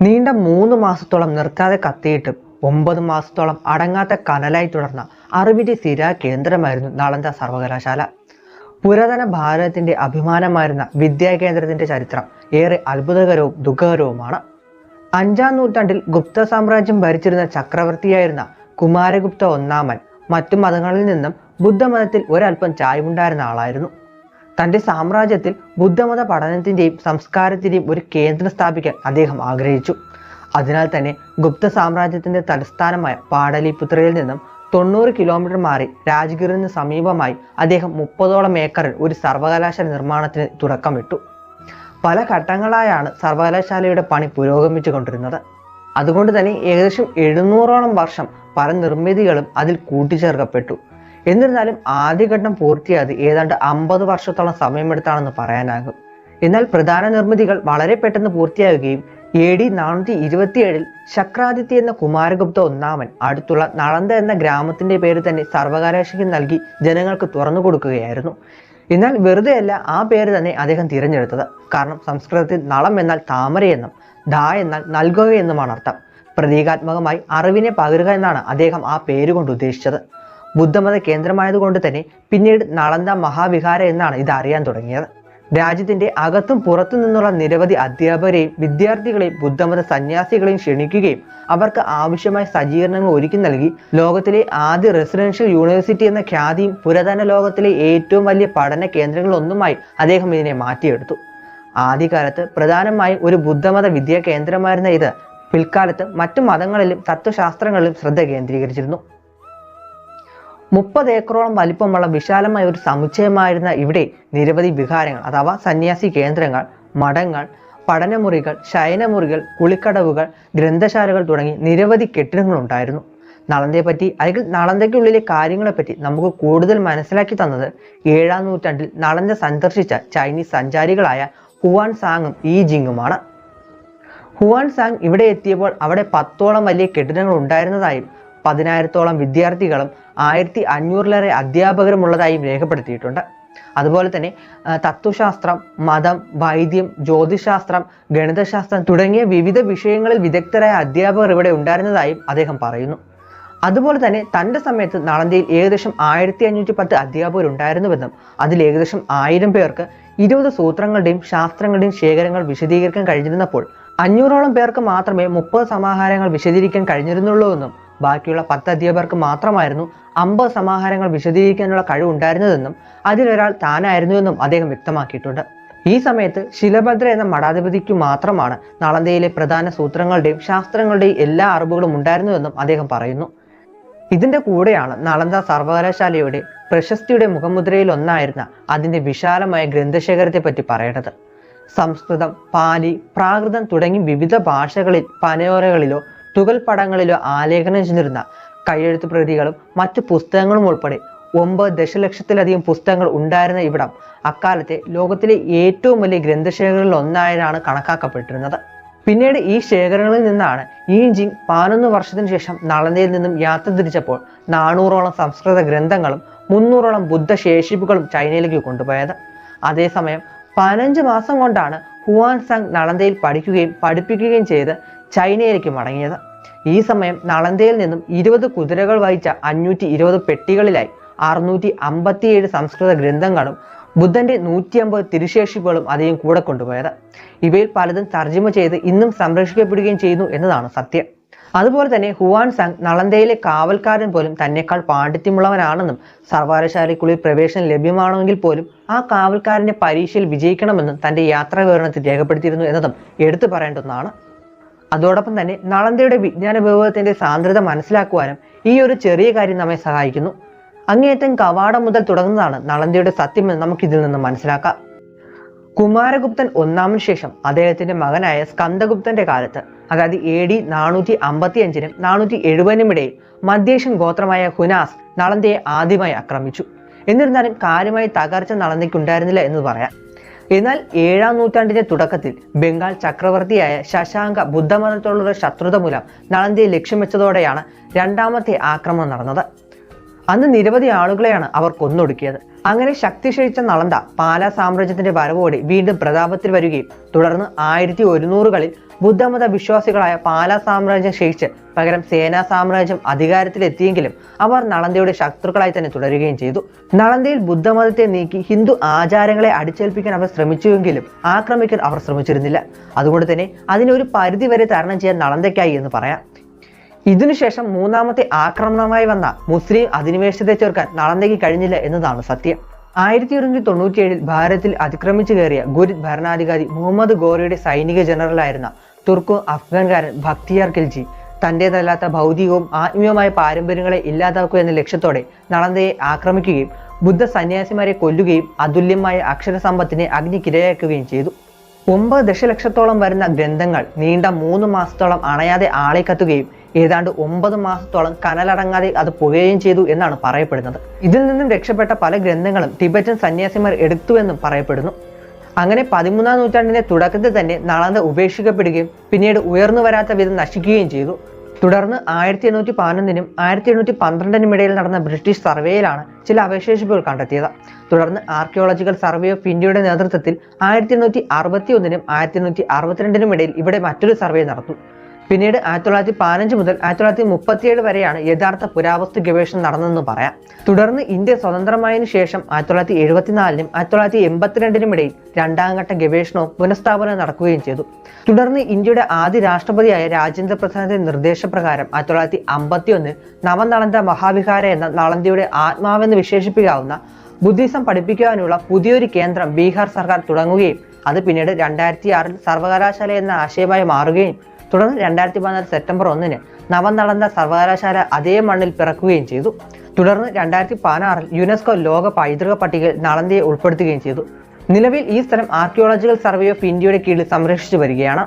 നീണ്ട മൂന്ന് മാസത്തോളം നിർക്കാതെ കത്തിയിട്ടും ഒമ്പത് മാസത്തോളം അടങ്ങാത്ത കനലായി തുടർന്ന അറിവിന്റെ സ്ഥിര കേന്ദ്രമായിരുന്നു നളന്ദ സർവകലാശാല. പുരാതന ഭാരതത്തിന്റെ അഭിമാനമായിരുന്ന വിദ്യാകേന്ദ്രത്തിന്റെ ചരിത്രം ഏറെ അത്ഭുതകരവും ദുഃഖകരവുമാണ്. അഞ്ചാം നൂറ്റാണ്ടിൽ ഗുപ്ത സാമ്രാജ്യം ഭരിച്ചിരുന്ന ചക്രവർത്തിയായിരുന്ന കുമാരഗുപ്ത ഒന്നാമൻ മറ്റു മതങ്ങളിൽ നിന്നും ബുദ്ധമതത്തിൽ ഒരല്പം ചായ്വുണ്ടായിരുന്ന ആളായിരുന്നു. തന്റെ സാമ്രാജ്യത്തിൽ ബുദ്ധമത പഠനത്തിന്റെയും സംസ്കാരത്തിന്റെയും ഒരു കേന്ദ്രം സ്ഥാപിക്കാൻ അദ്ദേഹം ആഗ്രഹിച്ചു. അതിനാൽ തന്നെ ഗുപ്ത സാമ്രാജ്യത്തിന്റെ തലസ്ഥാനമായ പാടലിപുത്രയിൽ നിന്നും തൊണ്ണൂറ് കിലോമീറ്റർ മാറി രാജ്ഗിറിന് സമീപമായി അദ്ദേഹം മുപ്പതോളം ഏക്കറിൽ ഒരു സർവകലാശാല നിർമ്മാണത്തിന് തുടക്കമിട്ടു. പല ഘട്ടങ്ങളായാണ് സർവകലാശാലയുടെ പണി പുരോഗമിച്ചു കൊണ്ടിരുന്നത് അതുകൊണ്ട് തന്നെ ഏകദേശം എഴുന്നൂറോളം വർഷം പല നിർമ്മിതികളും അതിൽ കൂട്ടിച്ചേർക്കപ്പെട്ടു. എന്നിരുന്നാലും ആദ്യഘട്ടം പൂർത്തിയായത് ഏതാണ്ട് അമ്പത് വർഷത്തോളം സമയമെടുത്താണെന്ന് പറയാനാകും. എന്നാൽ പ്രധാന നിർമ്മിതികൾ വളരെ പെട്ടെന്ന് പൂർത്തിയാകുകയും എ ഡി നാനൂറ്റി ഇരുപത്തിയേഴിൽ ശക്രാദിത്യ എന്ന കുമാരഗുപ്ത ഒന്നാമൻ അടുത്തുള്ള നളന്ത എന്ന ഗ്രാമത്തിന്റെ പേര് തന്നെ സർവകലാശയ്ക്ക് നൽകി ജനങ്ങൾക്ക് തുറന്നു കൊടുക്കുകയായിരുന്നു. എന്നാൽ വെറുതെയല്ല ആ പേര് തന്നെ അദ്ദേഹം തിരഞ്ഞെടുത്തത്. കാരണം സംസ്കൃതത്തിൽ നളം എന്നാൽ താമരയെന്നും ദാ എന്നാൽ നൽകുക എന്നുമാണ് അർത്ഥം. പ്രതീകാത്മകമായി അറിവിനെ പകരുക എന്നാണ് അദ്ദേഹം ആ പേര് കൊണ്ട് ഉദ്ദേശിച്ചത്. ബുദ്ധമത കേന്ദ്രമായതുകൊണ്ട് തന്നെ പിന്നീട് നളന്ദ മഹാവിഹാര എന്നാണ് ഇത് അറിയാൻ തുടങ്ങിയത്. രാജ്യത്തിന്റെ അകത്തും പുറത്തു നിന്നുള്ള നിരവധി അധ്യാപകരെയും വിദ്യാർത്ഥികളെയും ബുദ്ധമത സന്യാസികളെയും ക്ഷണിക്കുകയും അവർക്ക് ആവശ്യമായ സജ്ജീകരണങ്ങൾ ഒരുക്കി നൽകി. ലോകത്തിലെ ആദ്യ റെസിഡൻഷ്യൽ യൂണിവേഴ്സിറ്റി എന്ന ഖ്യാതിയും പുരാതന ലോകത്തിലെ ഏറ്റവും വലിയ പഠന കേന്ദ്രങ്ങളൊന്നുമായി അദ്ദേഹം ഇതിനെ മാറ്റിയെടുത്തു. ആദ്യകാലത്ത് പ്രധാനമായും ഒരു ബുദ്ധമത വിദ്യാ കേന്ദ്രമായിരുന്ന ഇത് പിൽക്കാലത്ത് മറ്റു മതങ്ങളിലും തത്വശാസ്ത്രങ്ങളിലും ശ്രദ്ധ കേന്ദ്രീകരിച്ചിരുന്നു. മുപ്പത് ഏക്കറോളം വലിപ്പമുള്ള വിശാലമായ ഒരു സമുച്ചയമായിരുന്ന ഇവിടെ നിരവധി വിഹാരങ്ങൾ അഥവാ സന്യാസി കേന്ദ്രങ്ങൾ മഠങ്ങൾ പഠനമുറികൾ ശയനമുറികൾ കുളിക്കടവുകൾ ഗ്രന്ഥശാലകൾ തുടങ്ങി നിരവധി കെട്ടിടങ്ങൾ ഉണ്ടായിരുന്നു നളന്തയെ പറ്റി അല്ലെങ്കിൽ നളന്തയ്ക്കുള്ളിലെ കാര്യങ്ങളെപ്പറ്റി നമുക്ക് കൂടുതൽ മനസ്സിലാക്കി തന്നത് ഏഴാം നൂറ്റാണ്ടിൽ നളന്ത സന്ദർശിച്ച ചൈനീസ് സഞ്ചാരികളായ ഹുവാൻ സാങ്ങും ഈ ജിങ്ങുമാണ്. ഹുവാൻ സാങ് ഇവിടെ എത്തിയപ്പോൾ അവിടെ പത്തോളം വലിയ കെട്ടിടങ്ങൾ ഉണ്ടായിരുന്നതായും പതിനായിരത്തോളം വിദ്യാർത്ഥികളും ആയിരത്തി അഞ്ഞൂറിലേറെ അധ്യാപകരും ഉള്ളതായും രേഖപ്പെടുത്തിയിട്ടുണ്ട്. അതുപോലെ തന്നെ തത്വശാസ്ത്രം മതം വൈദ്യം ജ്യോതിശാസ്ത്രം ഗണിതശാസ്ത്രം തുടങ്ങിയ വിവിധ വിഷയങ്ങളിൽ വിദഗ്ധരായ അധ്യാപകർ ഇവിടെ ഉണ്ടായിരുന്നതായും അദ്ദേഹം പറയുന്നു. അതുപോലെ തന്നെ തന്റെ സമയത്ത് നളന്ദയിൽ ഏകദേശം ആയിരത്തി അഞ്ഞൂറ്റി പത്ത് അധ്യാപകർ ഉണ്ടായിരുന്നുവെന്നും അതിൽ ഏകദേശം ആയിരം പേർക്ക് ഇരുപത് സൂത്രങ്ങളുടെയും ശാസ്ത്രങ്ങളുടെയും ശേഖരങ്ങൾ വിശദീകരിക്കാൻ കഴിഞ്ഞിരുന്നപ്പോൾ അഞ്ഞൂറോളം പേർക്ക് മാത്രമേ മുപ്പത് സമാഹാരങ്ങൾ വിശദീകരിക്കാൻ കഴിഞ്ഞിരുന്നുള്ളൂ എന്നും ബാക്കിയുള്ള പത്ത് അധ്യാപകർക്ക് മാത്രമായിരുന്നു അമ്പത് സമാഹാരങ്ങൾ വിശദീകരിക്കാനുള്ള കഴിവുണ്ടായിരുന്നതെന്നും അതിലൊരാൾ താനായിരുന്നുവെന്നും അദ്ദേഹം വ്യക്തമാക്കിയിട്ടുണ്ട്. ഈ സമയത്ത് ശിലഭദ്ര എന്ന മഠാധിപതിക്കു മാത്രമാണ് നളന്തയിലെ പ്രധാന സൂത്രങ്ങളുടെയും ശാസ്ത്രങ്ങളുടെയും എല്ലാ അറിവുകളും ഉണ്ടായിരുന്നുവെന്നും അദ്ദേഹം പറയുന്നു. ഇതിന്റെ കൂടെയാണ് നളന്ദ സർവകലാശാലയുടെ പ്രശസ്തിയുടെ മുഖമുദ്രയിൽ ഒന്നായിരുന്ന അതിന്റെ വിശാലമായ ഗ്രന്ഥശേഖരത്തെ പറ്റി പറയേണ്ടത്. സംസ്കൃതം പാലി പ്രാകൃതം തുടങ്ങി വിവിധ ഭാഷകളിൽ പനയോരകളിലോ തുകൽപ്പടങ്ങളിലോ ആലേഖനം ചെയ്തിരുന്ന കയ്യെഴുത്ത് പ്രതികളും മറ്റു പുസ്തകങ്ങളും ഉൾപ്പെടെ ഒമ്പത് ദശലക്ഷത്തിലധികം പുസ്തകങ്ങൾ ഉണ്ടായിരുന്ന ഇവിടം അക്കാലത്തെ ലോകത്തിലെ ഏറ്റവും വലിയ ഗ്രന്ഥശേഖരങ്ങളിൽ ഒന്നായാണ് കണക്കാക്കപ്പെട്ടിരുന്നത്. പിന്നീട് ഈ ശേഖരങ്ങളിൽ നിന്നാണ് ഈ ജിങ് പതിനൊന്ന് വർഷത്തിന് ശേഷം നളന്തയിൽ നിന്നും യാത്ര തിരിച്ചപ്പോൾ നാനൂറോളം സംസ്കൃത ഗ്രന്ഥങ്ങളും മുന്നൂറോളം ബുദ്ധ ശേഷിപ്പുകളും ചൈനയിലേക്ക് കൊണ്ടുപോയത്. അതേസമയം പതിനഞ്ച് മാസം കൊണ്ടാണ് ഹുവാൻ സാങ് നളന്തയിൽ പഠിക്കുകയും പഠിപ്പിക്കുകയും ചെയ്ത് ചൈനയിലേക്ക് മടങ്ങിയത്. ഈ സമയം നളന്തയിൽ നിന്നും ഇരുപത് കുതിരകൾ വഹിച്ച അഞ്ഞൂറ്റി ഇരുപത് പെട്ടികളിലായി അറുന്നൂറ്റി അമ്പത്തിയേഴ് സംസ്കൃത ഗ്രന്ഥങ്ങളും ബുദ്ധന്റെ നൂറ്റി അമ്പത് തിരുശേഷിപ്പുകളും അദ്ദേഹം കൂടെ കൊണ്ടുപോയത്. ഇവയിൽ പലതും തർജമ ചെയ്ത് ഇന്നും സംരക്ഷിക്കപ്പെടുകയും ചെയ്യുന്നു എന്നതാണ് സത്യം. അതുപോലെ തന്നെ ഹുവാൻ സാങ് നളന്തയിലെ കാവൽക്കാരൻ പോലും തന്നെക്കാൾ പാണ്ഡിത്യമുള്ളവനാണെന്നും സർവകലാശാലയ്ക്കുള്ളിൽ പ്രവേശനം ലഭ്യമാണെങ്കിൽ പോലും ആ കാവൽക്കാരന്റെ പരീക്ഷയിൽ വിജയിക്കണമെന്നും തന്റെ യാത്രാ വിവരണത്തിൽ രേഖപ്പെടുത്തിയിരുന്നു എന്നതും എടുത്തു പറയേണ്ട ഒന്നാണ് അതോടൊപ്പം തന്നെ നളന്തയുടെ വിജ്ഞാന വിഭവത്തിന്റെ സാന്ദ്രത മനസ്സിലാക്കുവാനും ഈ ഒരു ചെറിയ കാര്യം നമ്മെ സഹായിക്കുന്നു. അങ്ങേയറ്റം കവാടം മുതൽ തുടങ്ങുന്നതാണ് നളന്തയുടെ സത്യമെന്ന് നമുക്ക് ഇതിൽ നിന്ന് മനസ്സിലാക്കാം. കുമാരഗുപ്തൻ ഒന്നാമന് ശേഷം അദ്ദേഹത്തിന്റെ മകനായ സ്കന്ദഗുപ്തന്റെ കാലത്ത് അതായത് എ ഡി നാനൂറ്റി അമ്പത്തി അഞ്ചിനും നാനൂറ്റി എഴുപതിനും ഇടയിൽ മധ്യേഷ്യൻ ഗോത്രമായ ഹുനാസ് നളന്തയെ ആദ്യമായി ആക്രമിച്ചു. എന്നിരുന്നാലും കാര്യമായി തകർച്ച നളന്തയ്ക്കുണ്ടായിരുന്നില്ല എന്ന് പറയാം. എന്നാൽ ഏഴാം നൂറ്റാണ്ടിന്റെ തുടക്കത്തിൽ ബംഗാൾ ചക്രവർത്തിയായ ശശാങ്ക ബുദ്ധമതത്തോടുള്ള ശത്രുത മൂലം നളന്ദിയെ ലക്ഷ്യം വെച്ചതോടെയാണ് രണ്ടാമത്തെ ആക്രമണം നടന്നത്. അന്ന് നിരവധി ആളുകളെയാണ് അവർ കൊന്നൊടുക്കിയത്. അങ്ങനെ ശക്തി ക്ഷയിച്ച നളന്ദ പാലാ സാമ്രാജ്യത്തിന്റെ വരവോടെ വീണ്ടും പ്രതാപത്തിൽ വരികയും തുടർന്ന് ആയിരത്തി ഒരുന്നൂറുകളിൽ ബുദ്ധമത വിശ്വാസികളായ പാല സാമ്രാജ്യം ക്ഷയിച്ച് പകരം സേനാ സാമ്രാജ്യം അധികാരത്തിലെത്തിയെങ്കിലും അവർ നളന്ദയുടെ ശത്രുക്കളായി തന്നെ തുടരുകയും ചെയ്തു. നളന്ദയിൽ ബുദ്ധമതത്തെ നീക്കി ഹിന്ദു ആചാരങ്ങളെ അടിച്ചേൽപ്പിക്കാൻ അവർ ശ്രമിച്ചുവെങ്കിലും ആക്രമിക്കാൻ അവർ ശ്രമിച്ചിരുന്നില്ല. അതുകൊണ്ട് തന്നെ അതിനൊരു പരിധി വരെ തരണം ചെയ്യാൻ നളന്തയ്ക്കായി എന്ന് പറയാം. ഇതിനുശേഷം മൂന്നാമത്തെ ആക്രമണമായി വന്ന മുസ്ലിം അധിനിവേശത്തെ ചേർക്കാൻ നളന്ദയ്ക്ക് കഴിഞ്ഞില്ല എന്നതാണ് സത്യം. ആയിരത്തി ഒരുന്നൂറ്റി തൊണ്ണൂറ്റിയേഴിൽ ഭാരതത്തിൽ അതിക്രമിച്ചു കയറിയ ഗുരിദ് ഭരണാധികാരി മുഹമ്മദ് ഗോറിയുടെ സൈനിക ജനറലായിരുന്ന തുർക്കു അഫ്ഗാൻകാരൻ ഭക്തിയാർ ഖിൽജി തന്റേതല്ലാത്ത ഭൗതികവും ആത്മീയവുമായ പാരമ്പര്യങ്ങളെ ഇല്ലാതാക്കുക എന്ന ലക്ഷ്യത്തോടെ നളന്ദയെ ആക്രമിക്കുകയും ബുദ്ധ സന്യാസിമാരെ കൊല്ലുകയും അതുല്യമായ അക്ഷരസമ്പത്തിനെ അഗ്നിക്കിരയാക്കുകയും ചെയ്തു. ഒമ്പത് ദശലക്ഷത്തോളം വരുന്ന ഗ്രന്ഥങ്ങൾ നീണ്ട മൂന്ന് മാസത്തോളം അണയാതെ ആളെ കത്തുകയും ഏതാണ്ട് ഒമ്പത് മാസത്തോളം കനലടങ്ങാതെ അത് പുകയുകയും ചെയ്തു എന്നാണ് പറയപ്പെടുന്നത്. ഇതിൽ നിന്നും രക്ഷപ്പെട്ട പല ഗ്രന്ഥങ്ങളും ടിബറ്റൻ സന്യാസിമാർ എടുത്തുവെന്നും പറയപ്പെടുന്നു. അങ്ങനെ പതിമൂന്നാം നൂറ്റാണ്ടിന്റെ തുടക്കത്തിൽ തന്നെ നളന്ദ ഉപേക്ഷിക്കപ്പെടുകയും പിന്നീട് ഉയർന്നു വരാത്ത വിധം നശിക്കുകയും ചെയ്തു. തുടർന്ന് ആയിരത്തി എണ്ണൂറ്റി പതിനൊന്നിനും ആയിരത്തി എണ്ണൂറ്റി പന്ത്രണ്ടിനും ഇടയിൽ നടന്ന ബ്രിട്ടീഷ് സർവേയിലാണ് ചില അവശേഷിപ്പുകൾ കണ്ടെത്തിയത്. തുടർന്ന് ആർക്കിയോളജിക്കൽ സർവേ ഓഫ് ഇന്ത്യയുടെ നേതൃത്വത്തിൽ ആയിരത്തി എണ്ണൂറ്റി അറുപത്തി ഒന്നിനും ആയിരത്തി എണ്ണൂറ്റി അറുപത്തിരണ്ടിനും ഇടയിൽ ഇവിടെ മറ്റൊരു സർവേ നടത്തും പിന്നീട് ആയിരത്തി തൊള്ളായിരത്തി പതിനഞ്ച് മുതൽ ആയിരത്തി തൊള്ളായിരത്തി മുപ്പത്തിയേഴ് വരെയാണ് യഥാർത്ഥ പുരാവസ്തു ഗവേഷണം നടന്നതെന്ന് പറയാം. തുടർന്ന് ഇന്ത്യ സ്വതന്ത്രമായതിനു ശേഷം ആയിരത്തി തൊള്ളായിരത്തി എഴുപത്തിനാലിനും ആയിരത്തി തൊള്ളായിരത്തി എൺപത്തിരണ്ടിനും ഇടയിൽ രണ്ടാം ഘട്ട ഗവേഷണവും പുനഃസ്ഥാപനവും നടക്കുകയും ചെയ്തു. തുടർന്ന് ഇന്ത്യയുടെ ആദ്യ രാഷ്ട്രപതിയായ രാജേന്ദ്ര പ്രസാദിന്റെ നിർദ്ദേശപ്രകാരം ആയിരത്തി തൊള്ളായിരത്തി അമ്പത്തി ഒന്നിൽ നവനളന്ദ മഹാവിഹാര എന്ന നളന്ദയുടെ ആത്മാവെന്ന് വിശേഷിപ്പിക്കാവുന്ന ബുദ്ധിസം പഠിപ്പിക്കുവാനുള്ള പുതിയൊരു കേന്ദ്രം ബീഹാർ സർക്കാർ തുടങ്ങുകയും അത് പിന്നീട് രണ്ടായിരത്തി ആറിൽ സർവകലാശാല എന്ന ആശയമായി മാറുകയും തുടർന്ന് രണ്ടായിരത്തി പതിനാല് സെപ്റ്റംബർ ഒന്നിന് നവനളന്ദ സർവകലാശാല അതേ മണ്ണിൽ പിറക്കുകയും ചെയ്തു. തുടർന്ന് രണ്ടായിരത്തി പതിനാറിൽ യുനെസ്കോ ലോക പൈതൃക പട്ടികയിൽ നളന്ദയെ ഉൾപ്പെടുത്തുകയും ചെയ്തു. നിലവിൽ ഈ സ്ഥലം ആർക്കിയോളജിക്കൽ സർവേ ഓഫ് ഇന്ത്യയുടെ കീഴിൽ സംരക്ഷിച്ചു വരികയാണ്.